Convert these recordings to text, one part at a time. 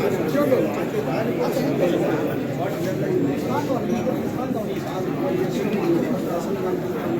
Thank you.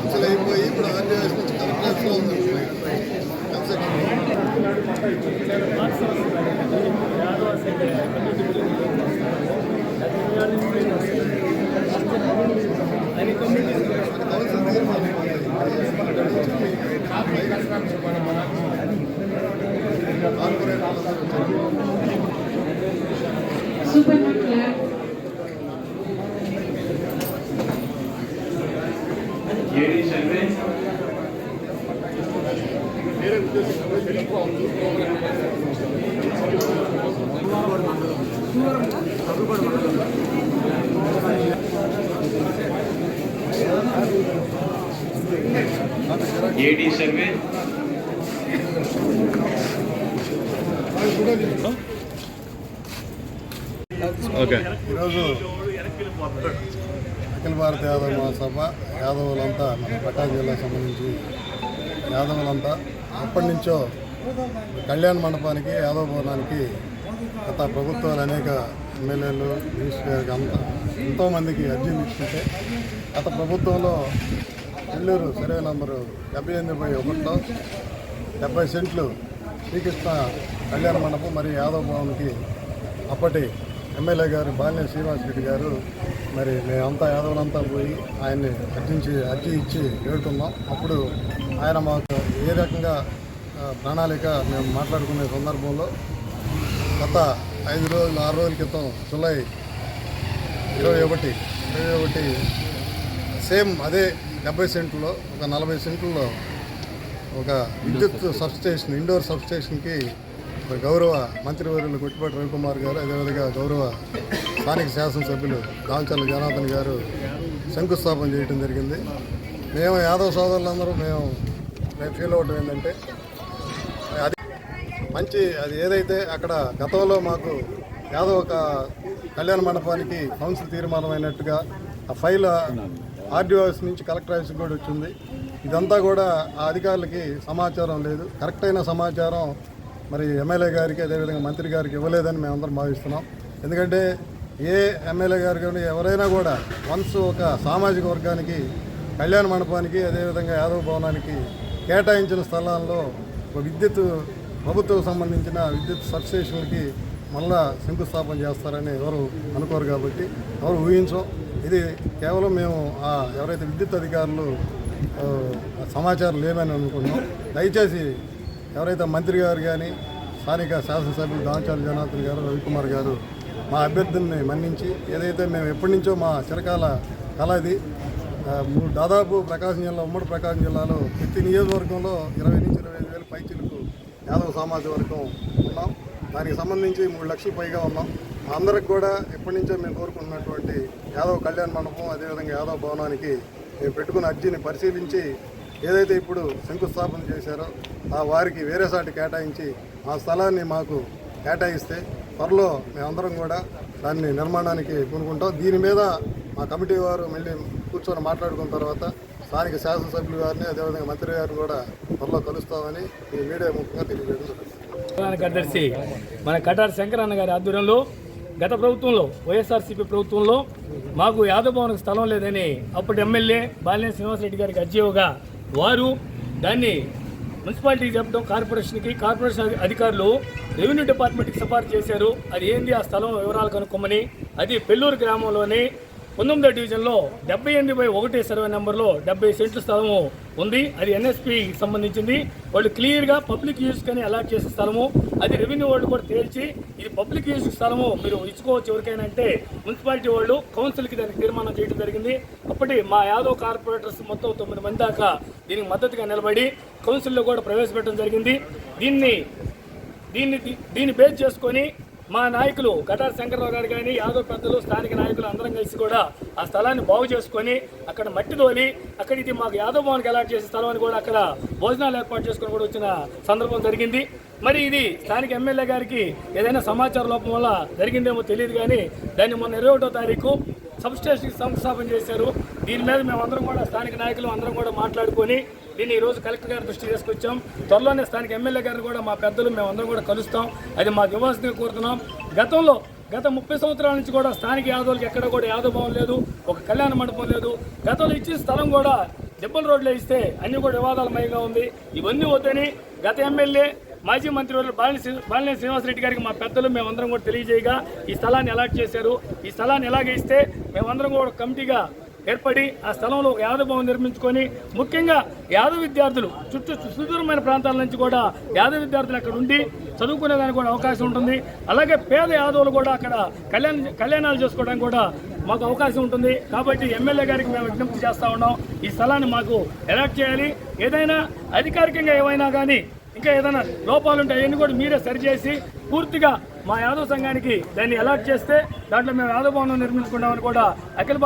అసలు అయిపోయి ఇప్పుడు ఆర్డీఎస్ నుంచి కలెక్టర్స్లో ఉంది కన్స్ట్రక్షన్ కౌన్సిల్ తీర్మానం Superman flag. AD survey AD survey. ఈరోజు అఖిల భారత యాదవ మహాసభ యాదవులంతా మన ప్రకాశం జిల్లాకు సంబంధించి యాదవులంతా ఎప్పటి నుంచో కళ్యాణ మండపానికి యాదవ భవనానికి గత ప్రభుత్వాలు అనేక ఎమ్మెల్యేలు మినిస్టర్ గారికి అంతా ఎంతోమందికి అర్జీలు ఇస్తుంటే గత ప్రభుత్వంలో నెల్లూరు సర్వే నంబరు డెబ్బై ఎనిమిది బై ఒకటిలో డెబ్బై సెంట్లు శ్రీకృష్ణ కళ్యాణ మండపం మరియు యాదవ్ భవన్కి అప్పటి ఎమ్మెల్యే గారు బాలినే శ్రీనివాస్ రెడ్డి గారు మరి మేమంతా యాదవులంతా పోయి ఆయన్ని అర్జించి అర్జీ ఇచ్చి వేడుకున్నాం. అప్పుడు ఆయన మాకు ఏ రకంగా ప్రణాళిక మేము మాట్లాడుకునే సందర్భంలో గత ఐదు రోజులు ఆరు రోజుల క్రితం జూలై ఇరవై ఒకటి ఇరవై ఒకటి సేమ్ అదే డెబ్బై సెంట్లో ఒక నలభై సెంట్లలో ఒక విద్యుత్ సబ్స్టేషన్ ఇండోర్ సబ్స్టేషన్కి ఒక గౌరవ మంత్రివర్యులు కొట్టిపాటి రవికుమార్ గారు అదేవిధంగా గౌరవ స్థానిక శాసనసభ్యులు దాంచల్ల జనార్దన్ గారు శంకుస్థాపన చేయడం జరిగింది. మేము యాదవ సోదరులందరూ మేము మేము ఫీల్ అవడం ఏంటంటే మంచి అది ఏదైతే అక్కడ గతంలో మాకు యాదవ ఒక కళ్యాణ మండపానికి కౌన్సిల్ తీర్మానం అయినట్టుగా ఆ ఫైల్ ఆర్డీఓ ఆఫీస్ నుంచి కలెక్టర్ ఆఫీస్ కూడా వచ్చింది. ఇదంతా కూడా ఆ అధికారులకి సమాచారం లేదు. కరెక్ట్ అయిన సమాచారం మరి ఎమ్మెల్యే గారికి అదేవిధంగా మంత్రి గారికి ఇవ్వలేదని మేమందరం భావిస్తున్నాం. ఎందుకంటే ఏ ఎమ్మెల్యే గారు కానీ ఎవరైనా కూడా వన్స్ ఒక సామాజిక వర్గానికి కళ్యాణ మండపానికి అదేవిధంగా యాదవ భవనానికి కేటాయించిన స్థలాల్లో ఒక విద్యుత్ ప్రభుత్వం సంబంధించిన విద్యుత్ సబ్స్టేషన్లకి మళ్ళా శంకుస్థాపన చేస్తారని ఎవరు అనుకోరు కాబట్టి ఎవరు ఊహించం ఇది కేవలం మేము ఆ ఎవరైతే విద్యుత్ అధికారులు సమాచారం లేదని అనుకుంటున్నాం. దయచేసి ఎవరైతే మంత్రి గారు కానీ స్థానిక శాసనసభ్యులు దాంచాల జనార్దన్ గారు రవికుమార్ గారు మా అభ్యర్థుల్ని మన్నించి ఏదైతే మేము ఎప్పటి నుంచో మా చిరకాల కళ ఇది మూడు దాదాపు ప్రకాశం జిల్లా ఉమ్మడి ప్రకాశం జిల్లాలో ప్రతి నియోజకవర్గంలో ఇరవై నుంచి ఇరవై ఐదు వేలు యాదవ సామాజిక వర్గం ఉన్నాం. దానికి సంబంధించి మూడు లక్షలు పైగా ఉన్నాం. అందరికి కూడా ఎప్పటి నుంచో మేము కోరుకున్నటువంటి యాదవ కళ్యాణ మండపం అదేవిధంగా యాదవ భవనానికి మేము పెట్టుకున్న అర్జీని పరిశీలించి ఏదైతే ఇప్పుడు శంకుస్థాపన చేశారో ఆ వారికి వేరే సాటి కేటాయించి ఆ స్థలాన్ని మాకు కేటాయిస్తే త్వరలో మేమందరం కూడా దాన్ని నిర్మాణానికి పూనుకుంటాం. దీని మీద మా కమిటీ వారు మళ్ళీ కూర్చొని మాట్లాడుకున్న తర్వాత స్థానిక శాసనసభ్యులు గారిని అదేవిధంగా మంత్రి గారిని కూడా త్వరలో కలుస్తామని ఈ మీడియా ముఖ్యంగా తెలియజేయడం కార్యదర్శి మన కటార్ శంకరన్న గారి ఆధ్వర్యంలో గత ప్రభుత్వంలో వైఎస్ఆర్సీపీ ప్రభుత్వంలో మాకు యాదవ్ భవన్కి స్థలం లేదని అప్పుడు ఎమ్మెల్యే బాలినేని శ్రీనివాసరెడ్డి గారికి అర్జీవగా వారు దాన్ని మున్సిపాలిటీకి చెప్పడం కార్పొరేషన్కి కార్పొరేషన్ అధికారులు రెవెన్యూ డిపార్ట్మెంట్కి సిఫార్సు చేశారు. అది ఏంది? ఆ స్థలం వివరాలు కనుక్కోమని. అది పెల్లూరు గ్రామంలోని పంతొమ్మిదో డివిజన్లో డెబ్బై ఎనిమిది బై ఒకటి సర్వే నెంబర్లో డెబ్బై సెంట్ల స్థలము ఉంది. అది ఎన్ఎస్పికి సంబంధించింది. వాళ్ళు క్లియర్గా పబ్లిక్ యూజ్ కానీ అలాట్ చేసే స్థలము. అది రెవెన్యూ వాళ్ళు కూడా తేల్చి ఇది పబ్లిక్ యూజ్ స్థలము మీరు ఇచ్చుకోవచ్చు ఎవరికైనా అంటే మున్సిపాలిటీ వాళ్ళు కౌన్సిల్కి దానికి తీర్మానం చేయడం జరిగింది. అప్పటి మా యాదవ్ కార్పొరేటర్స్ మొత్తం తొమ్మిది మంది దాకా దీనికి మద్దతుగా నిలబడి కౌన్సిల్లో కూడా ప్రవేశపెట్టడం జరిగింది. దీన్ని దీన్ని దీన్ని బేస్ చేసుకొని మా నాయకులు గటార్ శంకర్రావు గారు కానీ యాదవ్ పెద్దలు స్థానిక నాయకులు అందరం కలిసి కూడా ఆ స్థలాన్ని బాగు చేసుకొని అక్కడ మట్టి తోలి అక్కడ ఇది మాకు యాదవ్ భవన్కి అలాట్ చేసే స్థలం అని కూడా అక్కడ భోజనాలు ఏర్పాటు చేసుకొని కూడా వచ్చిన సందర్భం జరిగింది. మరి ఇది స్థానిక ఎమ్మెల్యే గారికి ఏదైనా సమాచార లోపం వల్ల జరిగిందేమో తెలియదు కానీ దాన్ని మొన్న ఇరవై ఒకటో తారీఖు సబ్స్టేషన్కి శంకుస్థాపన చేశారు. దీని మీద మేమందరం కూడా స్థానిక నాయకులు అందరం కూడా మాట్లాడుకొని దీన్ని ఈ రోజు కలెక్టర్ గారి దృష్టికి తీసుకొచ్చాం. త్వరలోనే స్థానిక ఎమ్మెల్యే గారిని కూడా మా పెద్దలు మేమందరం కూడా కలుస్తాం. అది మాకు ఇవ్వాల్సిందిగా కోరుతున్నాం. గతంలో గత ముప్పై సంవత్సరాల నుంచి కూడా స్థానిక యాదవులకు ఎక్కడ కూడా యాదవ భవన్ లేదు ఒక కళ్యాణ మండపం లేదు. గతంలో ఇచ్చిన స్థలం కూడా దెబ్బల రోడ్లో ఇస్తే అన్ని కూడా వివాదాలమయంగా ఉంది. ఇవన్నీ వద్దని గత ఎమ్మెల్యే మాజీ మంత్రి వర్యులు బాలిని శ్రీ- బాలినేని శ్రీనివాసరెడ్డి గారికి మా పెద్దలు మేమందరం కూడా తెలియజేయగా ఈ స్థలాన్ని అలాట్ చేశారు. ఈ స్థలాన్ని ఎలాగ ఇస్తే మేమందరం కూడా కమిటీగా ఏర్పడి ఆ స్థలంలో ఒక యాదవ భవన్ నిర్మించుకొని ముఖ్యంగా యాదవ విద్యార్థులు చుట్టూ సుదూరమైన ప్రాంతాల నుంచి కూడా యాదవ విద్యార్థులు అక్కడ ఉండి చదువుకునేదానికి కూడా అవకాశం ఉంటుంది. అలాగే పేద యాదవులు కూడా అక్కడ కళ్యాణ కళ్యాణాలు చేసుకోవడానికి కూడా మాకు అవకాశం ఉంటుంది. కాబట్టి ఎమ్మెల్యే గారికి మేము విజ్ఞప్తి చేస్తూ ఉన్నాం. ఈ స్థలాన్ని మాకు ఎలాట్ చేయాలి. ఏదైనా అధికారికంగా ఏమైనా కానీ ఇంకా ఏదైనా లోపాలు ఉంటే అవన్నీ కూడా మీరే సరిచేసి పూర్తిగా మా యాదవ్ సంఘానికి దాన్ని అలాట్ చేస్తే దాంట్లో మేము యాదవ్ భవనం నిర్మించుకున్నామని కూడా అఖిల